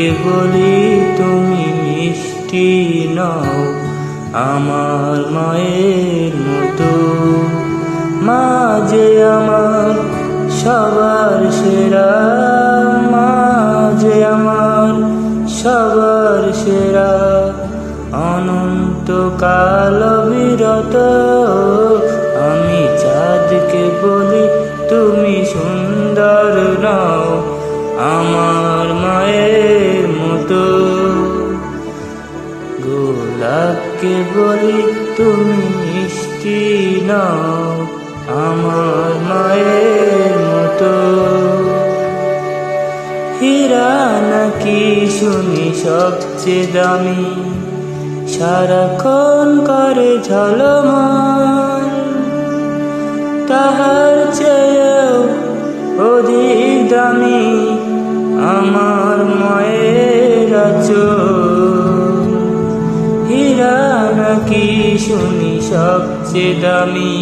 বলি, তুমি মিষ্টি নও আমার মায়ের মতো। মা যে আমার সবার সেরা মা যে আমার সবার সেরা অনন্ত কাল বিরত। আমি চাঁদকে বলি, তুমি সুন্দর নও। বলি, তুমি মিষ্টি নও, আমার মায়ের মতো। হীরা নাকি শুনি সবচেয়ে দামি, সারাক্ষণ করে ঝলমল। তাহার চেয়েও অধিক দামি, আমার মায়ের চোখ নাকি শুনি সবচেয়ে দামি।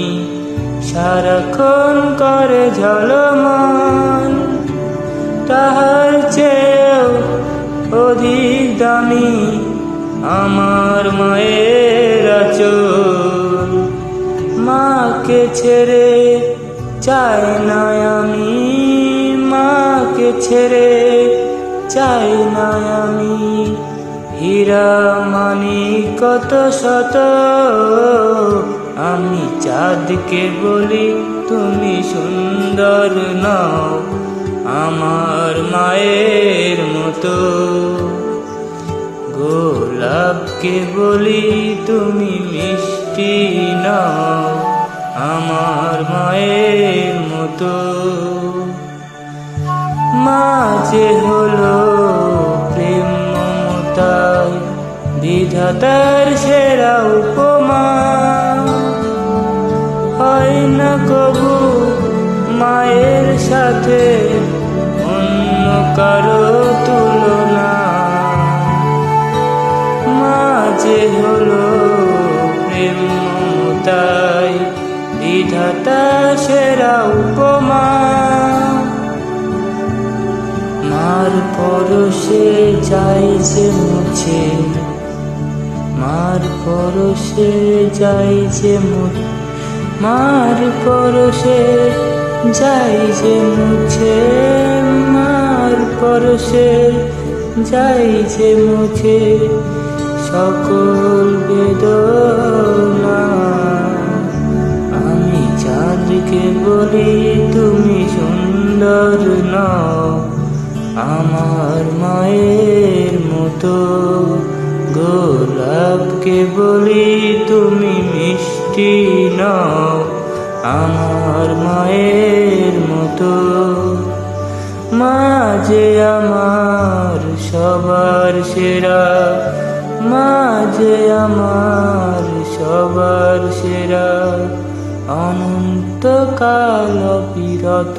সারাক্ষণ করে ঝলমল, তাহার চেয়েও অধিক দামি আমার মায়ের আচল। মাকে ছেড়ে চাই না আমি, মাকে ছেড়ে চাই না আমি। হীরা মানি কত শত, আমি চাঁদকে বলি তুমি সুন্দর নও, আমার মায়ের মতো। গোলাপকে বলি তুমি মিষ্টি নাও, আমার মায়ের মতো। মা যে হলো মমতায় বিধাতার সেরা উপমা। হয় না কবু মায়ের সাথে মার পরশে যাই যে মুছে। মার পরশে যাই যে মুছে। মার পরশে যাই যে মুছে। মার পরশে যাই যে মুছে। সকল বেদনা আমি চাঁদকে বলি, তুমি সুন্দর নও। আমার মায়ের মতো গোলাপকে বলি তুমি মিষ্টি নাও। আমার মায়ের মতো মা যে আমার সবার সেরা মা যে আমার সবার সেরা অনন্ত কাল বিরত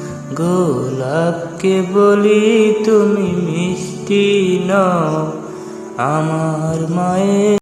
গোলাপকে বলি তুমি মিষ্টি নাও আমার মায়ের